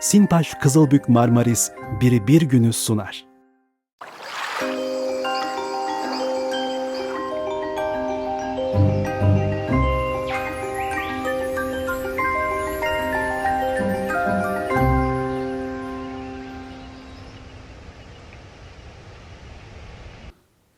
Sintaş Kızılbük Marmaris biri bir günü sunar.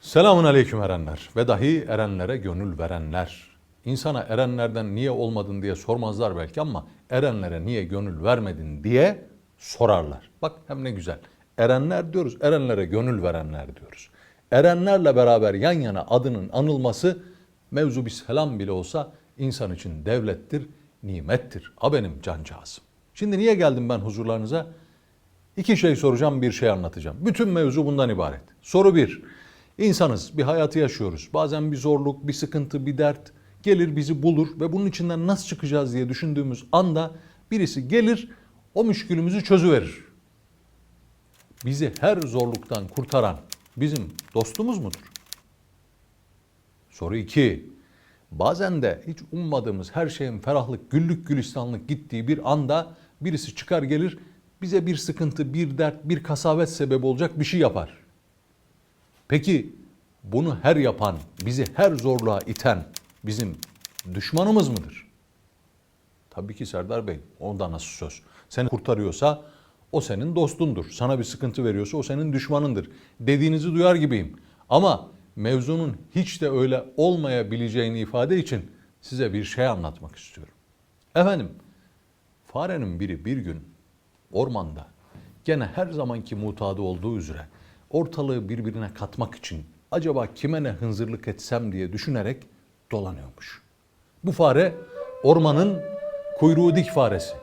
Selamun aleyküm erenler ve dahi erenlere gönül verenler. İnsana erenlerden niye olmadın diye sormazlar belki ama erenlere niye gönül vermedin diye sorarlar. Bak hem ne güzel. Erenler diyoruz, erenlere gönül verenler diyoruz. Erenlerle beraber yan yana adının anılması mevzu bir selam bile olsa insan için devlettir, nimettir. A benim cancağızım. Şimdi niye geldim ben huzurlarınıza? İki şey soracağım, bir şey anlatacağım. Bütün mevzu bundan ibaret. Soru bir. İnsanız, bir hayatı yaşıyoruz. Bazen bir zorluk, bir sıkıntı, bir dert gelir bizi bulur ve bunun içinden nasıl çıkacağız diye düşündüğümüz anda birisi gelir, o müşkülümüzü çözüverir. Bizi her zorluktan kurtaran bizim dostumuz mudur? Soru 2. Bazen de hiç ummadığımız her şeyin ferahlık, güllük gülistanlık gittiği bir anda birisi çıkar gelir bize bir sıkıntı, bir dert, bir kasavet sebebi olacak bir şey yapar. Peki bunu her yapan, bizi her zorluğa iten bizim düşmanımız mıdır? Tabii ki Serdar Bey. Onda nasıl söz? Seni kurtarıyorsa o senin dostundur. Sana bir sıkıntı veriyorsa o senin düşmanındır. Dediğinizi duyar gibiyim. Ama mevzunun hiç de öyle olmayabileceğini ifade için size bir şey anlatmak istiyorum. Efendim, farenin biri bir gün ormanda gene her zamanki mutadı olduğu üzere ortalığı birbirine katmak için acaba kime ne hınzırlık etsem diye düşünerek dolanıyormuş. Bu fare ormanın kuyruğu dik faresi.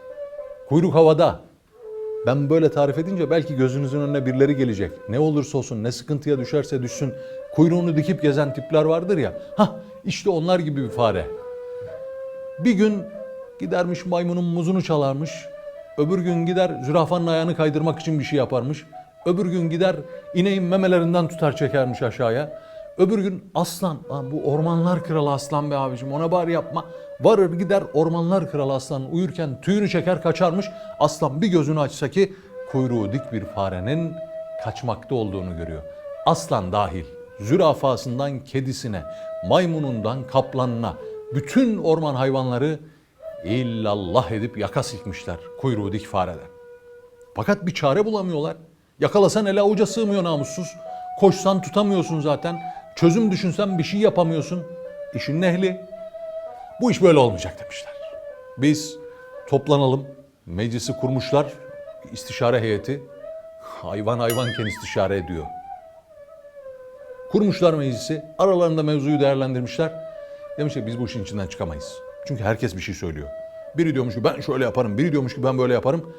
Kuyruk havada. Ben böyle tarif edince belki gözünüzün önüne birileri gelecek. Ne olursa olsun, ne sıkıntıya düşerse düşsün, kuyruğunu dikip gezen tipler vardır ya. Hah, işte onlar gibi bir fare. Bir gün gidermiş maymunun muzunu çalarmış. Öbür gün gider zürafanın ayağını kaydırmak için bir şey yaparmış. Öbür gün gider ineğin memelerinden tutar çekermiş aşağıya. Öbür gün aslan, lan bu ormanlar kralı aslan be abicim ona bari yapma. Varır gider ormanlar kralı aslan uyurken tüyünü çeker kaçarmış. Aslan bir gözünü açsa ki kuyruğu dik bir farenin kaçmakta olduğunu görüyor. Aslan dahil zürafasından kedisine, maymunundan kaplanına bütün orman hayvanları illallah edip yaka silkmişler kuyruğu dik fareden. Fakat bir çare bulamıyorlar. Yakalasan ele avuca sığmıyor namussuz. Koşsan tutamıyorsun zaten. Çözüm düşünsen bir şey yapamıyorsun. İşin nehli. Bu iş böyle olmayacak demişler. Biz toplanalım. Meclisi kurmuşlar. istişare heyeti. Hayvan hayvanken istişare ediyor. Kurmuşlar meclisi. Aralarında mevzuyu değerlendirmişler. Demişler biz bu işin içinden çıkamayız. Çünkü herkes bir şey söylüyor. Biri diyormuş ki ben şöyle yaparım. Biri diyormuş ki ben böyle yaparım.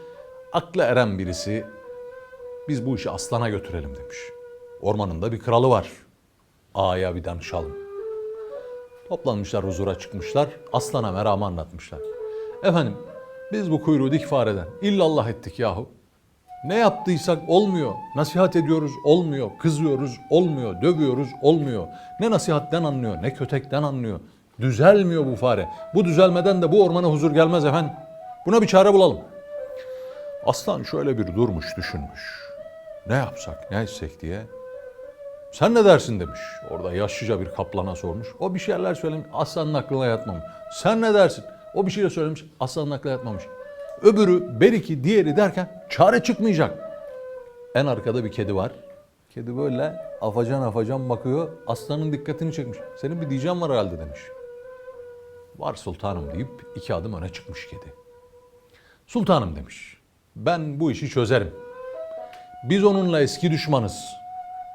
Akla eren birisi biz bu işi aslana götürelim demiş. Ormanında bir kralı var. Ağaya bir danışalım. Toplanmışlar huzura çıkmışlar. Aslana meramı anlatmışlar. Efendim biz bu kuyruğu dik fareden illallah ettik yahu. Ne yaptıysak olmuyor. Nasihat ediyoruz olmuyor. Kızıyoruz olmuyor. Dövüyoruz olmuyor. Ne nasihatten anlıyor ne kötekten anlıyor. Düzelmiyor bu fare. Bu düzelmeden de bu ormana huzur gelmez efendim. Buna bir çare bulalım. Aslan şöyle bir durmuş düşünmüş. Ne yapsak ne etsek diye. Sen ne dersin demiş. Orada yaşlıca bir kaplana sormuş. O bir şeyler söylemiş. Aslanın aklına yatmamış. Sen ne dersin? O bir şeyler söylemiş. Aslanın aklına yatmamış. Öbürü beriki diğeri derken çare çıkmayacak. En arkada bir kedi var. Kedi böyle afacan afacan bakıyor. Aslanın dikkatini çekmiş. Senin bir diyeceğin var herhalde demiş. Var sultanım deyip iki adım öne çıkmış kedi. Sultanım demiş. Ben bu işi çözerim. Biz onunla eski düşmanız.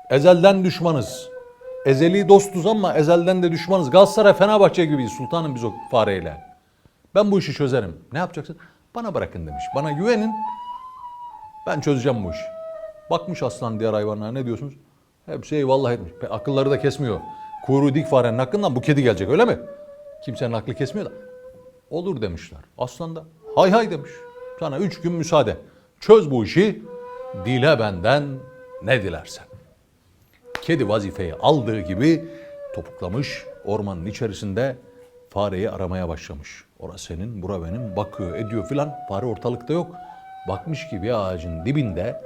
Ezelden düşmanız. Ezeli dostuz ama ezelden de düşmanız. Galatasaray Fenerbahçe gibiyiz sultanım biz o fareyle. Ben bu işi çözerim. Ne yapacaksın? Bana bırakın demiş. Bana güvenin. Ben çözeceğim bu işi. Bakmış aslan diğer hayvanlara ne diyorsunuz? Hepsi eyvallah etmiş. Akılları da kesmiyor. Kuyruğu dik farenin hakkından bu kedi gelecek öyle mi? Kimsenin aklı kesmiyor da. Olur demişler. Aslan da hay hay demiş. Sana üç gün müsaade. Çöz bu işi. Dile benden ne dilersen. Kedi vazifeyi aldığı gibi topuklamış ormanın içerisinde fareyi aramaya başlamış. Orası senin, bura benim, bakıyor, ediyor filan. Fare ortalıkta yok. Bakmış ki bir ağacın dibinde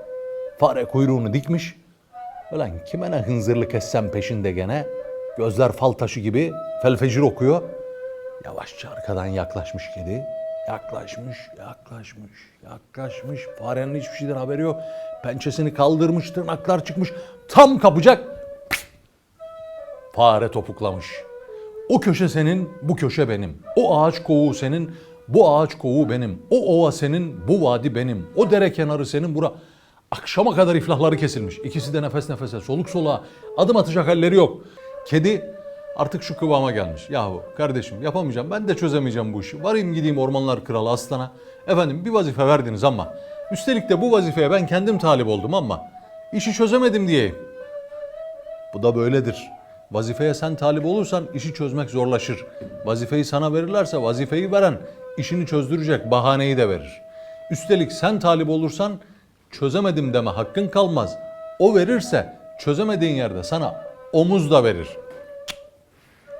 fare kuyruğunu dikmiş. Ulan kime ne hınzırlık etsem peşinde gene. Gözler fal taşı gibi felfecir okuyor. Yavaşça arkadan yaklaşmış kedi. Yaklaşmış, yaklaşmış, yaklaşmış. Farenin hiçbir şeyden haberi yok. Pençesini kaldırmış, tırnaklar çıkmış. Tam kapacak. Fare topuklamış. O köşe senin, bu köşe benim. O ağaç kovuğu senin, bu ağaç kovuğu benim. O ova senin, bu vadi benim. O dere kenarı senin, bura. Akşama kadar iflahları kesilmiş. İkisi de nefes nefese, soluk soluğa. Adım atacak halleri yok. Kedi artık şu kıvama gelmiş. Yahu kardeşim yapamayacağım, ben de çözemeyeceğim bu işi. Varayım gideyim ormanlar kralı aslana. Efendim bir vazife verdiniz ama. Üstelik de bu vazifeye ben kendim talip oldum ama. işi çözemedim diyeyim. Bu da böyledir. Vazifeye sen talip olursan işi çözmek zorlaşır. Vazifeyi sana verirlerse vazifeyi veren işini çözdürecek bahaneyi de verir. Üstelik sen talip olursan çözemedim deme hakkın kalmaz. O verirse çözemediğin yerde sana omuz da verir.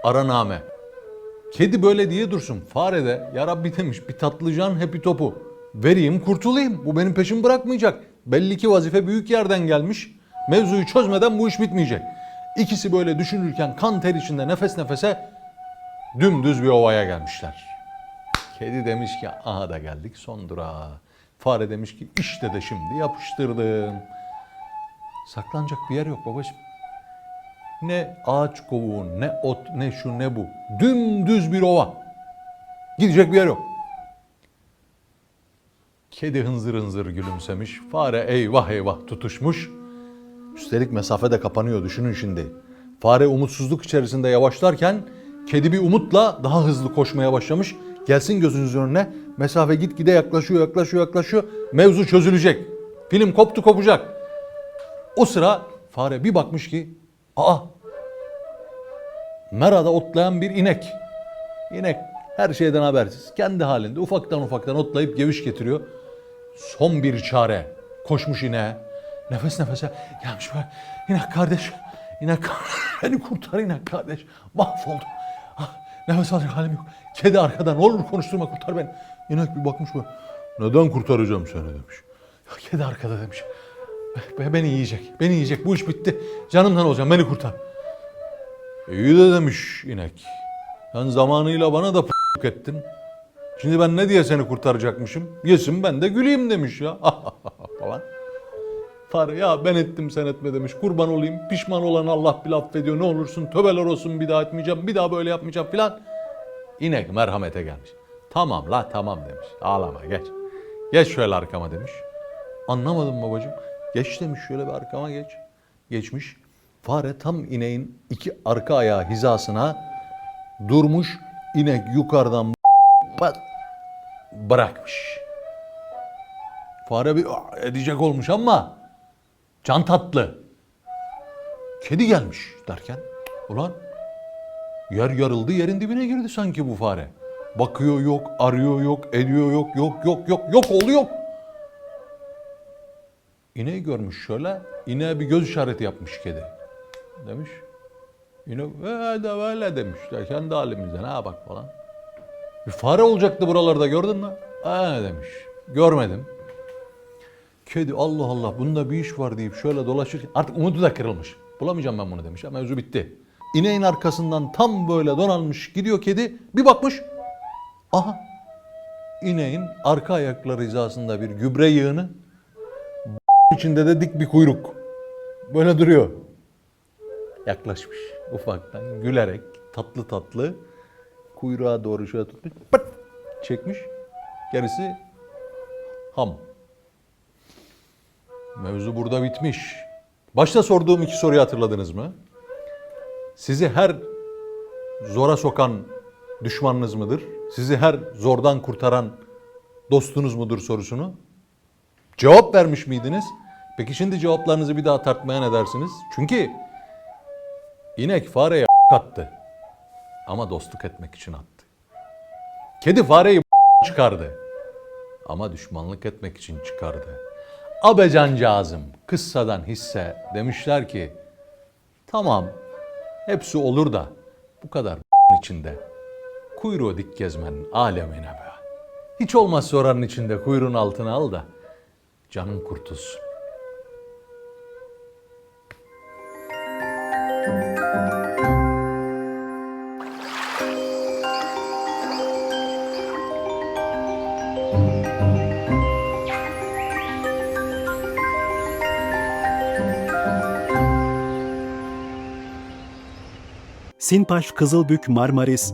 Araname. Kedi böyle diye dursun. Fare de ya Rabbi demiş bir tatlıcan hepi topu. Vereyim kurtulayım. Bu benim peşimi bırakmayacak. Belli ki vazife büyük yerden gelmiş. Mevzuyu çözmeden bu iş bitmeyecek. İkisi böyle düşünürken kan ter içinde nefes nefese dümdüz bir ovaya gelmişler. Kedi demiş ki aha da geldik son durağa. Fare demiş ki işte de şimdi yapıştırdım. Saklanacak bir yer yok babacığım. Ne ağaç kovuğu, ne ot, ne şu ne bu. Dümdüz bir ova. Gidecek bir yer yok. Kedi hınzır hınzır gülümsemiş. Fare eyvah eyvah tutuşmuş. Üstelik mesafe de kapanıyor düşünün şimdi. Fare umutsuzluk içerisinde yavaşlarken kedi bir umutla daha hızlı koşmaya başlamış. Gelsin gözünüzün önüne. Mesafe gitgide yaklaşıyor, yaklaşıyor, yaklaşıyor. Mevzu çözülecek. Film koptu kopacak. O sıra fare bir bakmış ki aa merada otlayan bir inek. İnek her şeyden habersiz. Kendi halinde ufaktan ufaktan otlayıp geviş getiriyor. Son bir çare. Koşmuş ineğe. Nefes nefese gelmiş böyle. İnek kardeş. İnek kardeş. Beni kurtar inek kardeş. Mahvoldum. Ah, nefes alacak halim yok. Kedi arkadan olur konuşturma kurtar beni. İnek bir bakmış böyle. Neden kurtaracağım seni demiş. Ya kedi arkada demiş. Be- Beni yiyecek. Beni yiyecek. Bu iş bitti. Canımdan olacağım. Beni kurtar. İyi de demiş inek. Sen zamanıyla bana da p***lık ettin. Şimdi ben ne diye seni kurtaracakmışım? Yesin ben de güleyim demiş ya. falan. Fare ya ben ettim sen etme demiş. Kurban olayım. Pişman olan Allah bir affediyor. Ne olursun töbeler olsun bir daha etmeyeceğim. Bir daha böyle yapmayacağım filan. İnek merhamete gelmiş. Tamam la tamam demiş. Ağlama geç. Geç şöyle arkama demiş. Anlamadım babacığım. Geç demiş şöyle bir arkama geç. Geçmiş. Fare tam ineğin iki arka ayağı hizasına durmuş. İnek yukarıdan bırakmış. Fare bir edecek olmuş ama can tatlı. Kedi gelmiş derken ulan yer yarıldı yerin dibine girdi sanki bu fare. Bakıyor yok, arıyor yok, ediyor yok, yok yok yok yok oldu yok. İneği görmüş şöyle. İneğe bir göz işareti yapmış kedi. Demiş. İnek öyle de böyle demiş. Ya kendi halimizde ne bak falan. Bir fare olacaktı buralarda gördün mü? Ha demiş. Görmedim. Kedi Allah Allah bunda bir iş var deyip şöyle dolaşırken artık umudu da kırılmış. Bulamayacağım ben bunu demiş ama mevzu bitti. İneğin arkasından tam böyle donanmış gidiyor kedi. Bir bakmış. Aha. İneğin arka ayakları hizasında bir gübre yığını. içinde de dik bir kuyruk. Böyle duruyor. Yaklaşmış ufaktan gülerek tatlı tatlı kuyruğa doğru şöyle tutmuş. Pıt çekmiş. Gerisi ham. Mevzu burada bitmiş. Başta sorduğum iki soruyu hatırladınız mı? Sizi her zora sokan düşmanınız mıdır? Sizi her zordan kurtaran dostunuz mudur sorusunu cevap vermiş miydiniz? Peki şimdi cevaplarınızı bir daha tartmaya ne dersiniz? Çünkü inek fareye attı ama dostluk etmek için attı. Kedi fareyi çıkardı ama düşmanlık etmek için çıkardı. Abecancağızım kıssadan hisse demişler ki tamam hepsi olur da bu kadar içinde kuyruğu dik gezmenin alemine be. Hiç olmazsa oranın içinde kuyruğun altına al da Canın kurtulsun. Sinpaş Kızılbük Marmaris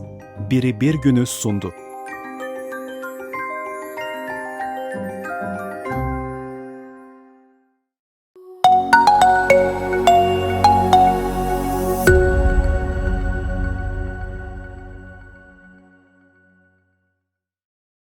biri bir günü sundu.